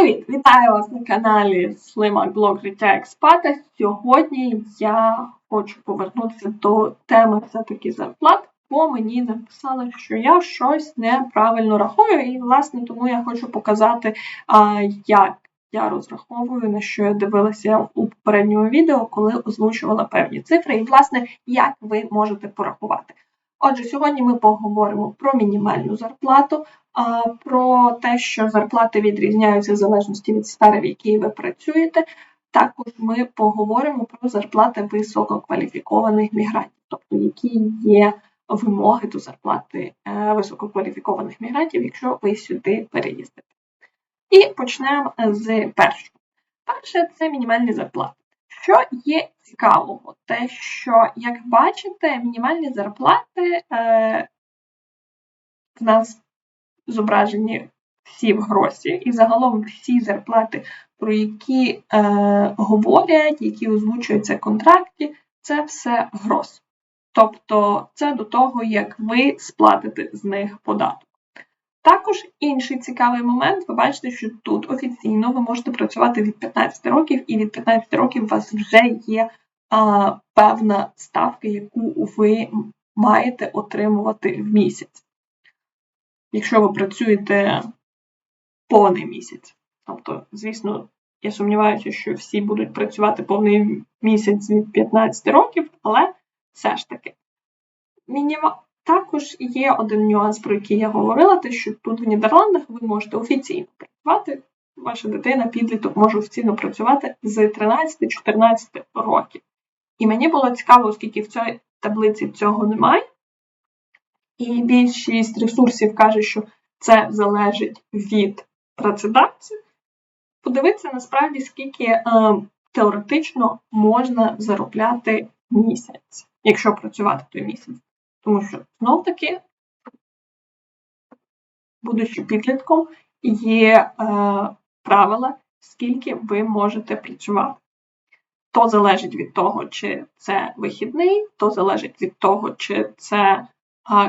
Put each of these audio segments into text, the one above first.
Привіт! Вітаю вас на каналі Слимак Блог Життя Експата. Сьогодні я хочу повернутися до теми все-таки зарплат, бо мені написали, що я щось неправильно рахую, і, власне, тому я хочу показати, як я розраховую, на що я дивилася у попередньому відео, коли озвучувала певні цифри, і, власне, як ви можете порахувати. Отже, сьогодні ми поговоримо про мінімальну зарплату, про те, що зарплати відрізняються в залежності від сфери, в якій ви працюєте. Також ми поговоримо про зарплати висококваліфікованих мігрантів, тобто які є вимоги до зарплати е, висококваліфікованих мігрантів, якщо ви сюди переїздите. І почнемо з першого. Перше це мінімальні зарплати. Що є цікавого? Те, що, як бачите, мінімальні зарплати е, в нас зображені всі в гросі, і загалом всі зарплати, про які е, говорять, які озвучуються контракті, це все грос. Тобто це до того, як ви сплатите з них податок. Також інший цікавий момент, ви бачите, що тут офіційно ви можете працювати від 15 років, і від 15 років у вас вже є а, певна ставка, яку ви маєте отримувати в місяць якщо ви працюєте повний місяць. Тобто, звісно, я сумніваюся, що всі будуть працювати повний місяць від 15 років, але все ж таки. Мініма... Також є один нюанс, про який я говорила, те, що тут в Нідерландах ви можете офіційно працювати, ваша дитина, підліток може офіційно працювати з 13-14 років. І мені було цікаво, оскільки в цій таблиці цього немає, і більшість ресурсів каже, що це залежить від працедавця. Подивитися насправді, скільки е, теоретично можна заробляти місяць, якщо працювати той місяць. Тому що знов таки, будучи підлітком, є е, правила, скільки ви можете працювати. То залежить від того, чи це вихідний, то залежить від того, чи це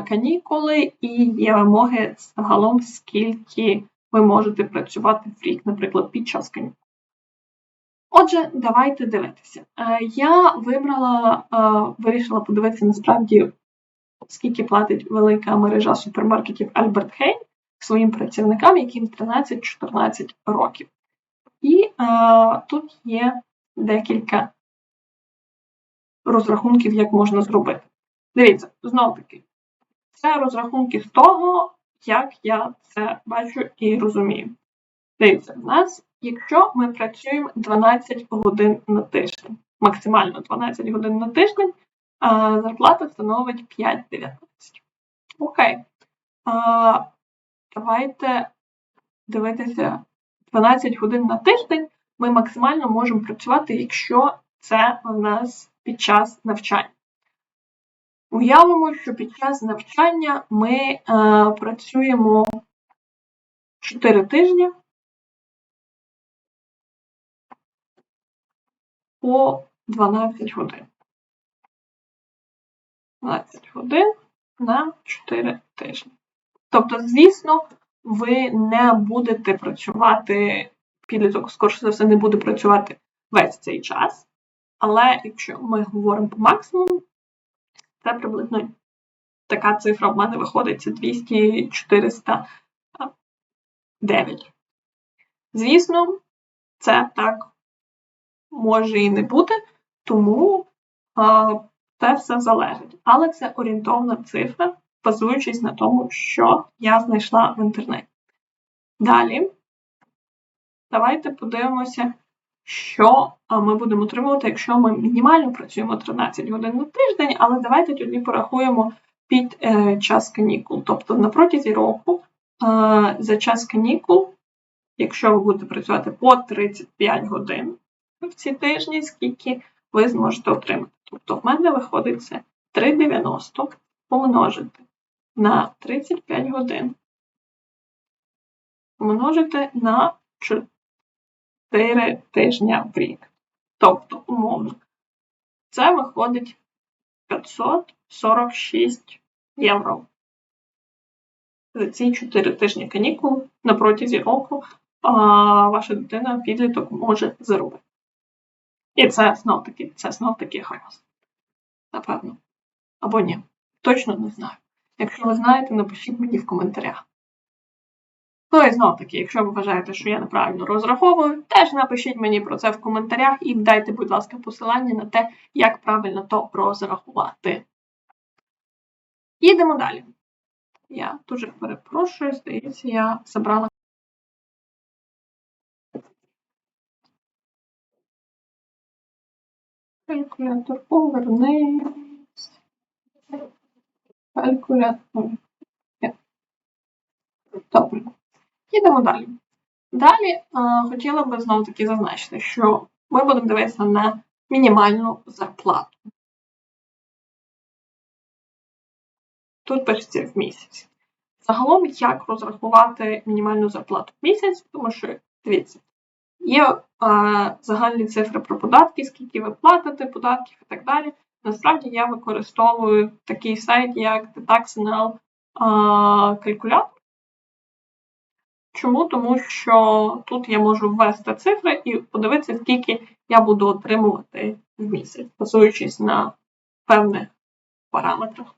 канікули і є вимоги загалом, скільки ви можете працювати в рік, наприклад, під час канікул. Отже, давайте дивитися. Е, я вибрала, е, вирішила подивитися насправді, скільки платить велика мережа супермаркетів Альберт Хейн своїм працівникам, яким 13-14 років. І е, тут є декілька розрахунків, як можна зробити. Дивіться, знову таки, це розрахунки з того, як я це бачу і розумію. Дивіться, в нас, якщо ми працюємо 12 годин на тиждень, максимально 12 годин на тиждень, зарплата становить 5,19. Окей. А, Давайте дивитися 12 годин на тиждень. Ми максимально можемо працювати, якщо це у нас під час навчання. Уявимо, що під час навчання ми е, працюємо 4 тижні по 12 годин. 12 годин на 4 тижні. Тобто, звісно, ви не будете працювати, підліток, скоріше за все, не буде працювати весь цей час. Але якщо ми говоримо по максимуму, це приблизно така цифра в мене виходить це 200 409. Звісно, це так може і не бути, тому це все залежить. Але це орієнтовна цифра, базуючись на тому, що я знайшла в інтернеті. Далі, давайте подивимося, що ми будемо отримувати, якщо ми мінімально працюємо 13 годин на тиждень, але давайте тоді порахуємо під е, час канікул. Тобто на протязі року е, за час канікул, якщо ви будете працювати по 35 годин в ці тижні, скільки ви зможете отримати. Тобто в мене виходить це 3,90 помножити на 35 годин. Помножити на 4 тижня в рік. Тобто, умовно, це виходить 546 євро. За ці 4 тижні канікул на протязі року а, ваша дитина, підліток може заробити. І це знов таки, це знов таки хаос. Напевно. Або ні. Точно не знаю. Якщо ви знаєте, напишіть мені в коментарях. Ну і знов таки, якщо ви вважаєте, що я неправильно розраховую, теж напишіть мені про це в коментарях і дайте, будь ласка, посилання на те, як правильно то розрахувати. Їдемо далі. Я дуже перепрошую, здається, я забрала. Калькулятор повернись. Калькулятор. Добре. Їдемо далі. Далі е, хотіла би знову таки зазначити, що ми будемо дивитися на мінімальну зарплату. Тут пишеться в місяць. Загалом, як розрахувати мінімальну зарплату в місяць, тому що, дивіться, є е, загальні цифри про податки, скільки ви платите податків і так далі. Насправді я використовую такий сайт, як TheTaxNL калькулятор. Чому? Тому що тут я можу ввести цифри і подивитися, скільки я буду отримувати в місяць, базуючись на певних параметрах.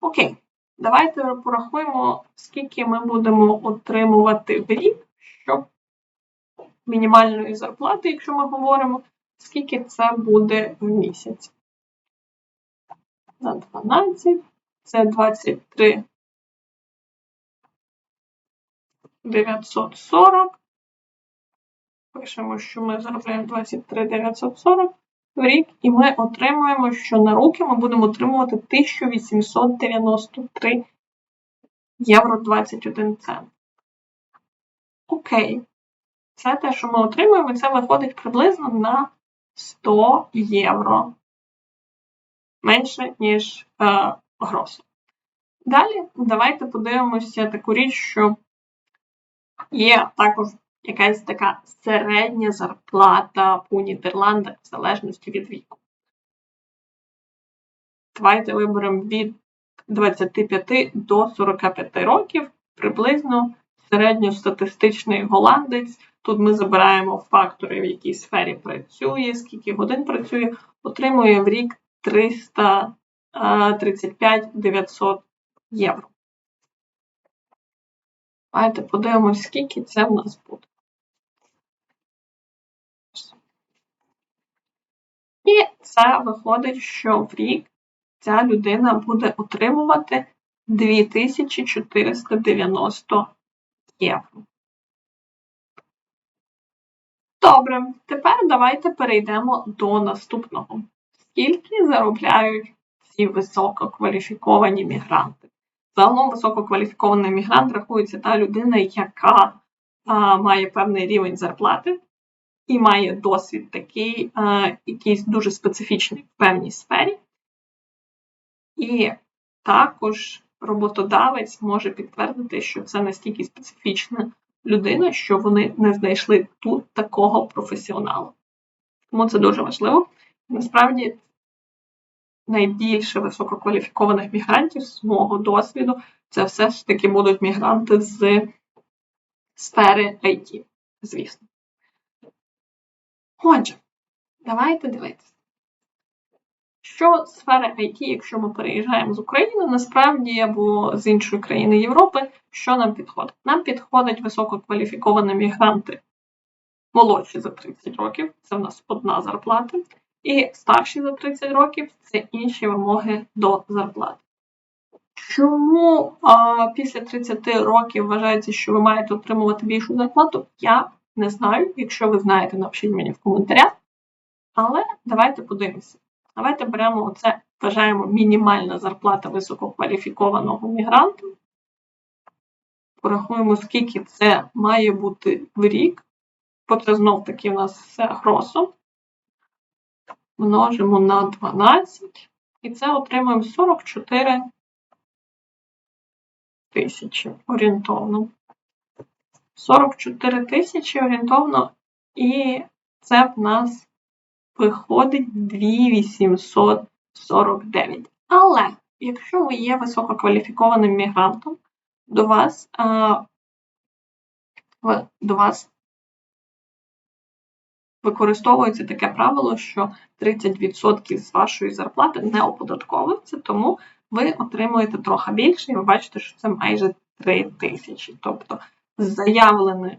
Окей, давайте порахуємо, скільки ми будемо отримувати в рік, щоб мінімальної зарплати, якщо ми говоримо, скільки це буде в місяць. На 12, це 23 940. Пишемо, що ми заробляємо 23 940 в рік, і ми отримуємо, що на руки ми будемо отримувати 1893 євро 21 цент. Окей. Це те, що ми отримуємо, це виходить приблизно на 100 євро. Менше, ніж е, гросу. Далі давайте подивимося таку річ, що Є також якась така середня зарплата у Нідерландах в залежності від віку. Давайте виберемо від 25 до 45 років, приблизно середньостатистичний голландець. Тут ми забираємо фактори, в якій сфері працює, скільки годин працює, отримує в рік 335 900 євро. Давайте подивимось, скільки це в нас буде. І це виходить, що в рік ця людина буде отримувати 2490 євро. Добре, тепер давайте перейдемо до наступного. Скільки заробляють ці висококваліфіковані мігранти? Загалом висококваліфікований мігрант рахується та людина, яка а, має певний рівень зарплати і має досвід такий, а, якийсь дуже специфічний в певній сфері. І також роботодавець може підтвердити, що це настільки специфічна людина, що вони не знайшли тут такого професіоналу. Тому це дуже важливо. Насправді найбільше висококваліфікованих мігрантів з мого досвіду, це все ж таки будуть мігранти з сфери IT, звісно. Отже, давайте дивитися. Що сфера IT, якщо ми переїжджаємо з України, насправді або з іншої країни Європи, що нам підходить? Нам підходять висококваліфіковані мігранти молодші за 30 років, це в нас одна зарплата, і старші за 30 років це інші вимоги до зарплати. Чому а, після 30 років вважається, що ви маєте отримувати більшу зарплату? Я не знаю. Якщо ви знаєте, напишіть мені в коментарях. Але давайте подивимося. Давайте беремо оце, вважаємо, мінімальна зарплата висококваліфікованого мігранта. Порахуємо, скільки це має бути в рік, бо це знов таки у нас все гросо множимо на 12, і це отримуємо 44 тисячі орієнтовно. 44 тисячі орієнтовно, і це в нас виходить 2849. Але якщо ви є висококваліфікованим мігрантом, до вас а, ви- до вас використовується таке правило, що 30% з вашої зарплати не оподатковується, тому ви отримуєте трохи більше, і ви бачите, що це майже 3 тисячі. Тобто заявлених,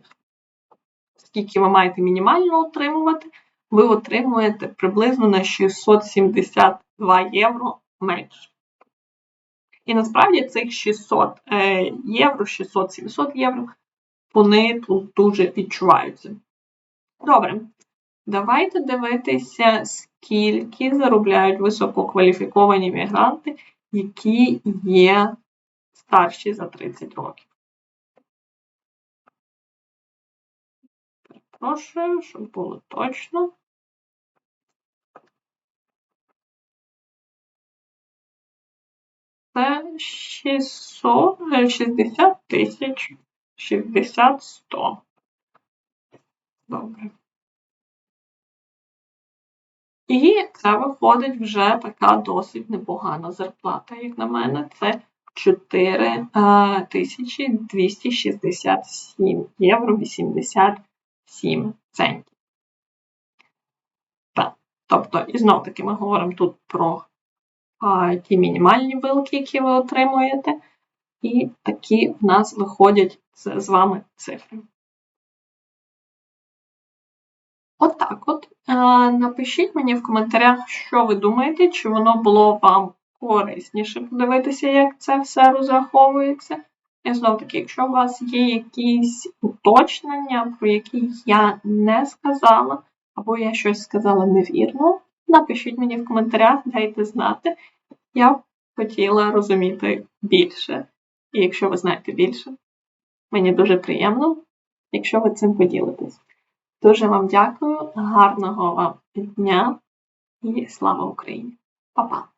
скільки ви маєте мінімально отримувати, ви отримуєте приблизно на 672 євро менше. І насправді цих 600 е, євро, 600-700 євро, вони тут дуже відчуваються. Добре, давайте дивитися, скільки заробляють висококваліфіковані мігранти, які є старші за 30 років. Перепрошую, щоб було точно. Це 600, 60 е, тисяч 60 100. Добре. І це виходить вже така досить непогана зарплата, як на мене, це 4267 е, євро 80 7 центів. Так. Тобто, і знов таки ми говоримо тут про а, ті мінімальні вилки, які ви отримуєте, і такі в нас виходять з, з вами цифри. Отак от, от. А, напишіть мені в коментарях, що ви думаєте, чи воно було вам корисніше подивитися, як це все розраховується. І знов таки, якщо у вас є якісь уточнення, про які я не сказала, або я щось сказала невірно, напишіть мені в коментарях, дайте знати. Я б хотіла розуміти більше. І якщо ви знаєте більше, мені дуже приємно, якщо ви цим поділитесь. Дуже вам дякую, гарного вам дня і слава Україні! Па-па!